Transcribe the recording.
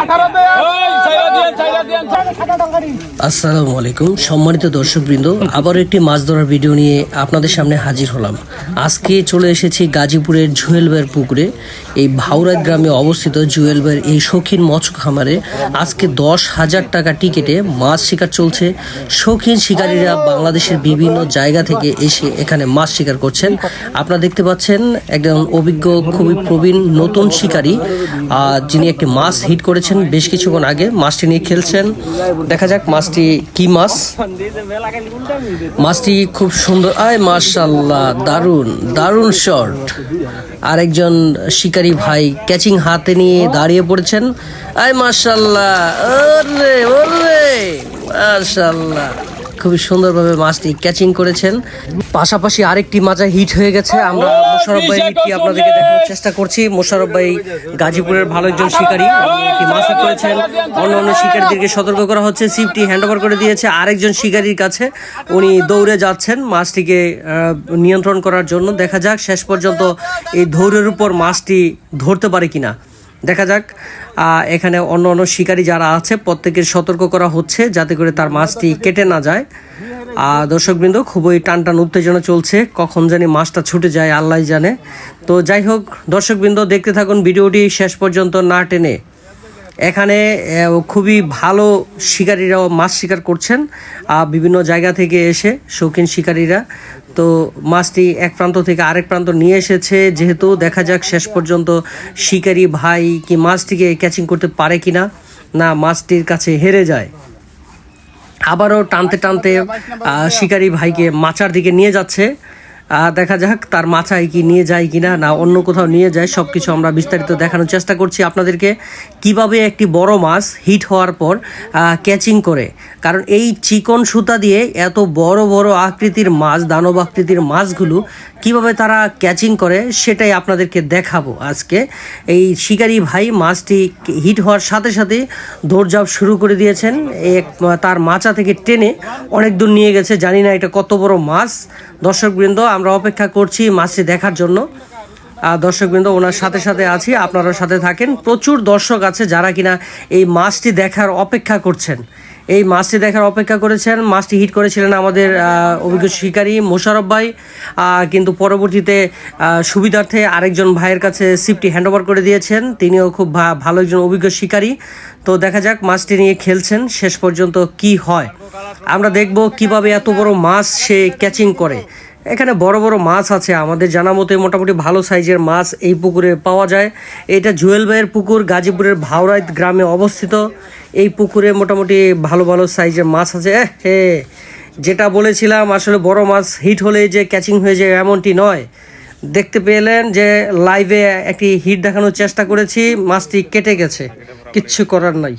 আঠারো আসসালামু আলাইকুম। সম্মানিত দর্শকবৃন্দ আবার একটি মাছ ধরার ভিডিও নিয়ে আপনাদের সামনে হাজির হলাম। আজকে চলে এসেছি গাজীপুরের জুয়েলবের পুকুরে। এই ভাউরাত গ্রামে অবস্থিত জুয়েলবের এই শৌখিন মৎস্য খামারে আজকে দশ হাজার টাকা টিকিটে মাছ শিকার চলছে। শৌখিন শিকারীরা বাংলাদেশের বিভিন্ন জায়গা থেকে এসে এখানে মাছ শিকার করছেন। আপনারা দেখতে পাচ্ছেন, একজন অভিজ্ঞ, খুবই প্রবীণ, নতুন শিকারী যিনি একটি মাছ হিট করেছেন বেশ কিছুক্ষণ আগে। মাছটি নিয়ে খেলছেন। দেখা যাক মাছটি কি মাছ। মাছটি খুব সুন্দর। আয় মার্শাল্লাহ দারুণ দারুণ শট আরেকজন শিকারী ভাই ক্যাচিং হাতে নিয়ে দাঁড়িয়ে পড়েছেন। আয় ওরে মার্শাল্লাহ খুবই সুন্দরভাবে মাছটি ক্যাচিং করেছেন। পাশাপাশি আরেকটি মাজা হিট হয়ে গেছে। আমরা মোশারফ ভাই হিটটি আপনাদেরকে দেখানোর চেষ্টা করছি। মোশারফ ভাই গাজীপুরের ভালো একজন শিকারী। উনি একটি মাছ করেছেন। অন্য অন্য শিকারীদেরকে সতর্ক করা হচ্ছে। সিপটি হ্যান্ড ওভার করে দিয়েছে আরেকজন শিকারীর কাছে। উনি দৌড়ে যাচ্ছেন মাছটিকে নিয়ন্ত্রণ করার জন্য। দেখা যাক শেষ পর্যন্ত এই ধৈর্যের উপর মাছটি ধরতে পারে কিনা। দেখা যাক এখানে অন্য অন্য শিকারী যারা আছে, প্রত্যেকের সতর্ক করা হচ্ছে যাতে করে তার মাছটি কেটে না যায়। আর দর্শকবৃন্দ, খুবই টান টান উত্তেজনা চলছে, কখন জানি মাছটা ছুটে যায় আল্লাহ জানে। তো যাই হোক, দর্শকবৃন্দ, দেখতে থাকুন, ভিডিওটি শেষ পর্যন্ত না টেনে। এখানে খুবই ভালো শিকারীরাও মাছ শিকার করছেন বিভিন্ন জায়গা থেকে এসে শৌখিন শিকারীরা। তো মাছটি এক প্রান্ত থেকে আরেক প্রান্ত নিয়ে এসেছে, যেহেতু দেখা যাক শেষ পর্যন্ত শিকারী ভাই কি মাছটিকে ক্যাচিং করতে পারে কিনা। না না মাছটির কাছে হেরে যায়। আবারও টানতে টানতে শিকারী ভাইকে মাচার দিকে নিয়ে যাচ্ছে। দেখা যাক তার মাচায় কি নিয়ে যায় কিনা, না অন্য কোথাও নিয়ে যায় সব কিছু আমরা বিস্তারিত দেখানোর চেষ্টা করছি আপনাদেরকে। কীভাবে একটি বড় মাছ হিট হওয়ার পর ক্যাচিং করে? কারণ এই চিকন সুতা দিয়ে এত বড় বড় আকৃতির মাছ, দানব আকৃতির মাছগুলো কীভাবে তারা ক্যাচিং করে, সেটাই আপনাদেরকে দেখাবো আজকে। এই শিকারী ভাই মাছটি হিট হওয়ার সাথে সাথে দৌড়ঝাঁপ শুরু করে দিয়েছেন। এক, তার মাচা থেকে টেনে অনেক দূর নিয়ে গেছে। জানি না এটা কত বড় মাছ। দর্শকবৃন্দ, আমরা অপেক্ষা করছি মাছটি দেখার জন্য। দর্শকবৃন্দ, ওনার সাথে সাথে আছি, আপনারাও সাথে থাকেন। প্রচুর দর্শক আছে যারা কিনা এই মাছটি দেখার অপেক্ষা করছেন। এই মাছটি দেখার অপেক্ষা করেছেন মাছটি হিট করেছিলেন আমাদের অভিজ্ঞ শিকারী মোশারফ ভাই। কিন্তু পরবর্তীতে সুবিধার্থে আরেকজন ভাইয়ের কাছে সিপটি হ্যান্ড ওভার করে দিয়েছেন। তিনিও খুব ভালো একজন অভিজ্ঞ শিকারী। তো দেখা যাক মাছটি নিয়ে খেলছেন, শেষ পর্যন্ত কি হয়। আমরা দেখব কীভাবে এত বড় মাছ সে ক্যাচিং করে। এখানে বড় বড় মাছ আছে। আমাদের জানা মতে মোটামুটি ভালো সাইজের মাছ এই পুকুরে পাওয়া যায়। এটা জুয়েল ভাইয়ের পুকুর, গাজীপুরের ভাওরাইত গ্রামে অবস্থিত। এই পুকুরে মোটামুটি ভালো ভালো সাইজের মাছ আছে। হে। যেটা বলেছিলাম, আসলে বড় মাছ হিট হলে যে ক্যাচিং হয়ে যায় এমনটি নয়। দেখতে পেলেন যে লাইভে একটি হিট দেখানোর চেষ্টা করেছি, মাছটি কেটে গেছে। কিচ্ছু করার নাই।